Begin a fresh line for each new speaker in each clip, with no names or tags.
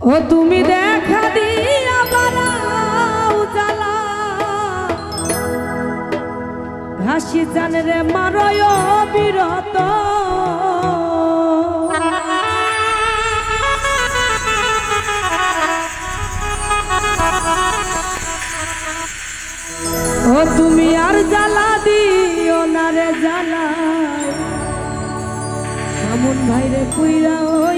ও তুমি দেখা দিয়া বাড়াও জ্বালা। ঘাসি জান মারয় বিরত। ও তুমি আর জ্বালা দিও না রে জ্বালা আমন ভাইরে পুইরা ওই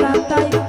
Bye taiga.